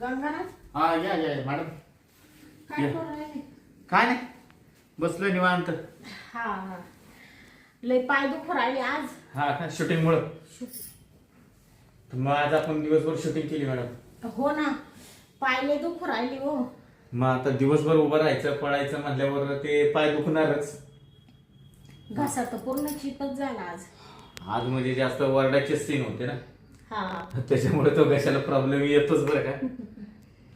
गंगाराम हा या या या, मॅडम. काय ये. करू राहिले? काय नाही. बसलो निवांत. हा हा. लय पाय दुखू राहिले आज. हा का? शूटिंग मुळे मग आज आपण दिवसभर शूटिंग केली मॅडम. हो ना. पाय लय दुखू राहिले हो. मग आता दिवसभर उभं राहायचं पळायचं म्हटल्यावर ते पाय दुखणारच. घसा तर पूर्ण चिपच झाला आज. आज म्हणजे जास्त वरडाचे सीन होते ना. हा. त्याच्यामुळे तो घशाला प्रॉब्लेम येतोच बरं का.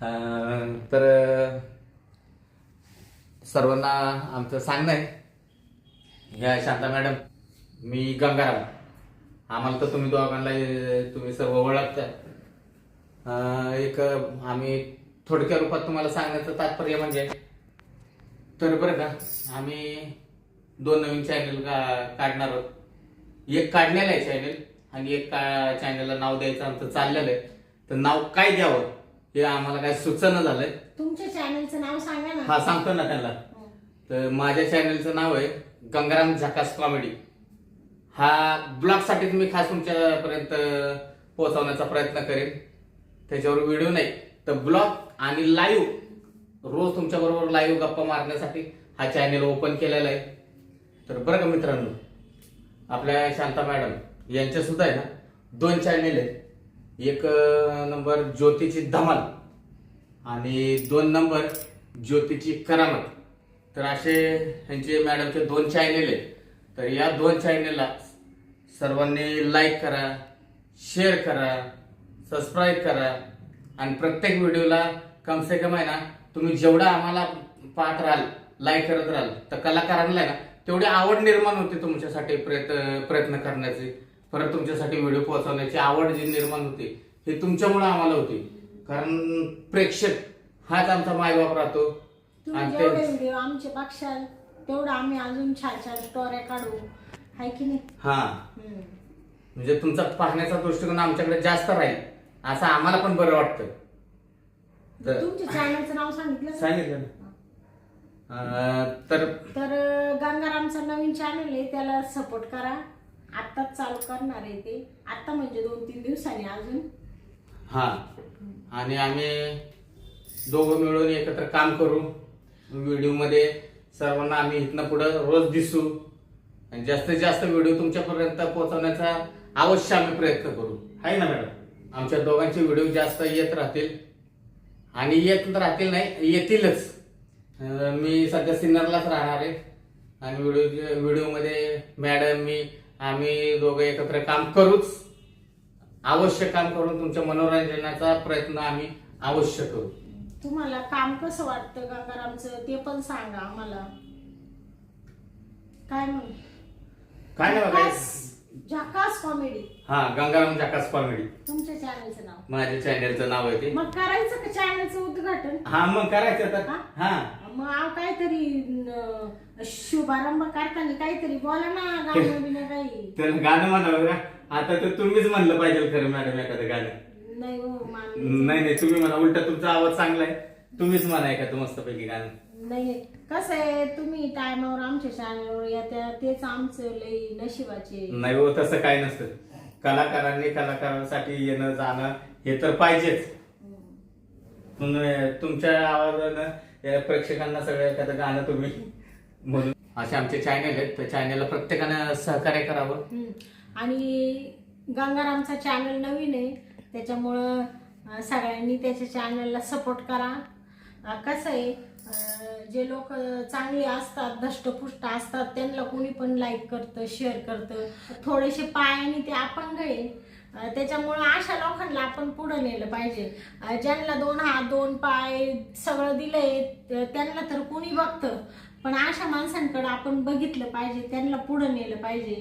तर सर्वांना आमचं सांगणं आहे. ह्या शांता मॅडम मी गंगाराम. आम्हाला तर तुम्ही दोघांना तुम्ही सर्व ओळखता. एक आम्ही थोडक्या रूपात तुम्हाला सांगण्याचं तात्पर्य म्हणजे तर बरं का आम्ही दोन नवीन चॅनल काढणार आहोत. एक काढलेलं आहे चॅनल आणि एक का चॅनलला नाव द्यायचं आमचं चाललेलं आहे. तर नाव काय द्यावं? हे आम्हाला काय सुचना झालंय. तुमच्या चॅनलचं नाव सांगा ना. हा सांगतो ना त्यांना. हं. तर माझ्या चॅनलचं नाव आहे गंगाराम झकास कॉमेडी हा ब्लॉगसाठी मी खास तुमच्यापर्यंत पोहोचवण्याचा प्रयत्न करेन. त्याच्यावर व्हिडिओ नाही तर ब्लॉग आणि लाईव्ह रोज तुमच्या बरोबर लाईव्ह गप्पा मारण्यासाठी हा चॅनल ओपन केलेला आहे. तर बरं का मित्रांनो आपल्या शांता मॅडम यांच्या सुद्धा आहे ना दोन चॅनेल आहेत. एक नंबर ज्योतीची धमाल आणि दोन नंबर ज्योतीची करामत. तर असे ह्यांचे मॅडमचे दोन चॅनेल आहेत. तर या दोन चॅनेलला सर्वांनी लाईक करा शेअर करा सबस्क्राईब करा आणि प्रत्येक व्हिडिओला कम से कम आहे ना तुम्ही जेवढा आम्हाला पाहत राहाल लाईक करत राहाल तर कलाकारांना आहे ना तेवढी आवड निर्माण होते तुमच्यासाठी प्रयत्न प्रयत्न करण्याची. परत तुमच्यासाठी व्हिडिओ पोहोचवण्याची आवड जी निर्माण होते हे तुमच्यामुळे आम्हाला होती. कारण प्रेक्षक हाच आमचा मायबाप राहतो. तुम्ही आणि जेवढे ते व्हिडिओ आमचे बघशाल तेवढं आम्ही अजून छान छान स्टोऱ्या काढू. हाय की नाही? हा. म्हणजे तुमचा पाहण्याचा दृष्टिकोन आमच्याकडे जास्त राहील असं आम्हाला पण बरं वाटतं. तर तुमच्या चॅनलचं नाव सांगितलं ना? सांगितलं ना. अं, तर तर अं, गंगारामचं नवीन चॅनल आहे त्याला सपोर्ट करा. आत्ताच चालू करणार आहे ते. आत्ता म्हणजे दोन तीन दिवसांनी अजून. हा. आणि आम्ही दोघं मिळून एकत्र काम करू. व्हिडिओमध्ये सर्वांना आम्ही इथनं पुढं रोज दिसू. आणि जास्तीत जास्त व्हिडिओ तुमच्यापर्यंत पोहोचवण्याचा अवश्य आम्ही प्रयत्न करू. आहे ना मॅडम? आमच्या दोघांचे व्हिडिओ जास्त येत राहतील. आणि येत राहतील नाही येतीलच. मी सध्या सिन्नरलाच राहणार आहे. आणि व्हिडिओ व्हिडिओमध्ये मॅडम मी आम्ही दोघं एकत्र काम करूच. अवश्य काम करून तुमच्या मनोरंजनाचा प्रयत्न आम्ही अवश्य करू. तुम्हाला काम कसं वाटतं गंगारामचं ते पण सांगा आम्हाला. काय मग काय नाही बघा. झकास कॉमेडी. हा गंगाराम जाकास कॉमेडी. तुमच्या चॅनलचं नाव. माझ्या चॅनलचं नाव आहे ते. मग करायचं का चॅनलचं उद्घाटन? हा मग करायचं तर हा? मग आव काहीतरी अं, शुभारंभ करताना काहीतरी बोला ना गाणं बिणं काही. तर गाणं म्हणावं का? आता तर तुम्हीच म्हणलं पाहिजे खरं मॅडम एखादं गाणं. नाही हो नाही नाही तुम्ही म्हणा उलट तुमचा आवाज चांगला आहे. तुम्हीच म्हणा एखादं मस्तपैकी गाणं? नाही कसं आहे तुम्ही टायमावर आमच्या चॅनलवर येत्या तेच आमचं लई नशिबाचे. नाही हो तसं काय नसतं. कलाकारांनी कलाकारांसाठी येणं जाणं हे तर पाहिजेच. तुमच्या आवाजानं या प्रेक्षकांना सगळं एखादं गाणं तुम्ही म्हणून असे आमचे चॅनल आहेत. त्या चॅनलला प्रत्येकानं सहकार्य करावं. हम्म. आणि गंगारामचा चॅनल नवीन आहे. त्याच्यामुळं अं, सगळ्यांनी त्याच्या चॅनलला सपोर्ट करा. कसं आहे जे लोक चांगले असतात धष्टपुष्ट असतात त्यांना कोणी पण लाईक करतं शेअर करतं. थोडेसे पायाने ते अपंग आहे. त्याच्यामुळं अशा लोकांना आपण पुढं नेलं पाहिजे. ज्यांना दोन हात दोन पाय सगळं दिलंय त्यांना तर कोणी बघतं. पण अशा माणसांकडे आपण बघितलं पाहिजे त्यांना पुढं नेलं पाहिजे.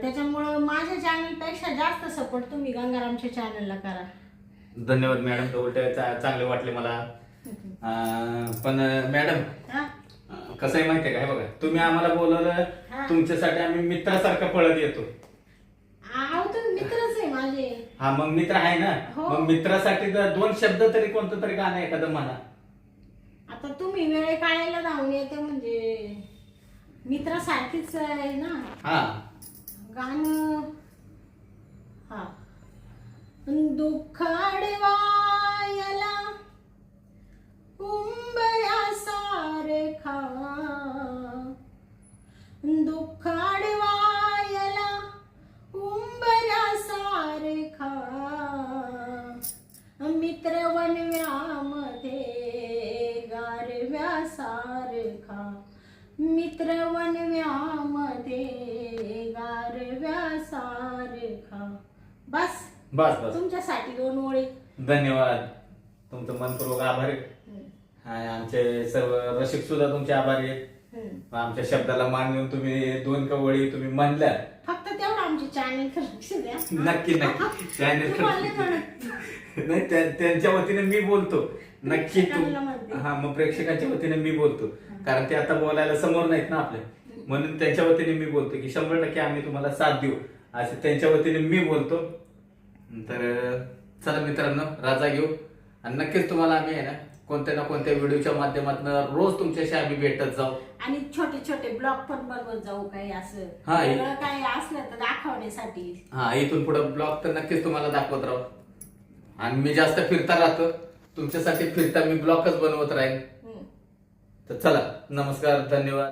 त्याच्यामुळं माझ्या चॅनलपेक्षा जास्त सपोर्ट तुम्ही गंगारामच्या चॅनलला करा. धन्यवाद मॅडम तर चांगले वाटले मला. अं, पण मॅडम हा? कसं आहे माहितीये काय बघा तुम्ही आम्हाला बोलवलं हा. तुमच्यासाठी आम्ही मित्रासारखं पळत येतो. तुम्ही मित्रच आहे माझे. हा मग मित्र आहे ना? हो. मग मित्रासाठी जर दोन शब्द तरी कोणतं तरी गाणं एखादं म्हणा. आता तुम्ही वेळ काढायला धावून येते म्हणजे मित्रासारखीच आहे ना? हा. गाणं हा. दुःख खाडवायला उंबऱ्या सारखा. मित्र वनव्यामध्ये गारव्या सारखा. मित्र वनव्यामध्ये गारव्या सारखा. बस. बस बस. तुमच्यासाठी दोन ओळी. धन्यवाद. तुमचं मनपूर्वक आभारी. आणि आमचे सर्व रसिक सुद्धा तुमचे आभारी आहेत. आमच्या शब्दाला मान देऊन तुम्ही दोन कवळी तुम्ही म्हणल्या. फक्त तेवढं आमचे चॅनल लक्ष द्या नक्की नक्की. चॅनल नाही त्यांच्या वतीने मी बोलतो. नक्की तू. हा मग प्रेक्षकांच्या वतीने मी बोलतो. कारण ते आता बोलायला समोर नाहीत ना आपले म्हणून त्यांच्या वतीने मी बोलतो की शंभर टक्के आम्ही तुम्हाला साथ देऊ. असं त्यांच्या वतीने मी बोलतो. तर चला मित्रांनो राजा घेऊ. आणि नक्कीच तुम्हाला आम्ही आहे ना कोणत्या ना कोणत्या व्हिडिओच्या माध्यमातून रोज तुमच्याशी आम्ही भेटत जाऊ. आणि छोटे छोटे ब्लॉग पण बनवत जाऊ काही असं. हा, हे- काही असलं तर दाखवण्यासाठी. हा इथून पुढे ब्लॉग तर नक्कीच तुम्हाला दाखवत राहू. आणि मी जास्त फिरता राहतो. तुमच्यासाठी फिरता मी ब्लॉगच बनवत राहीन. हम्म. तर चला नमस्कार धन्यवाद.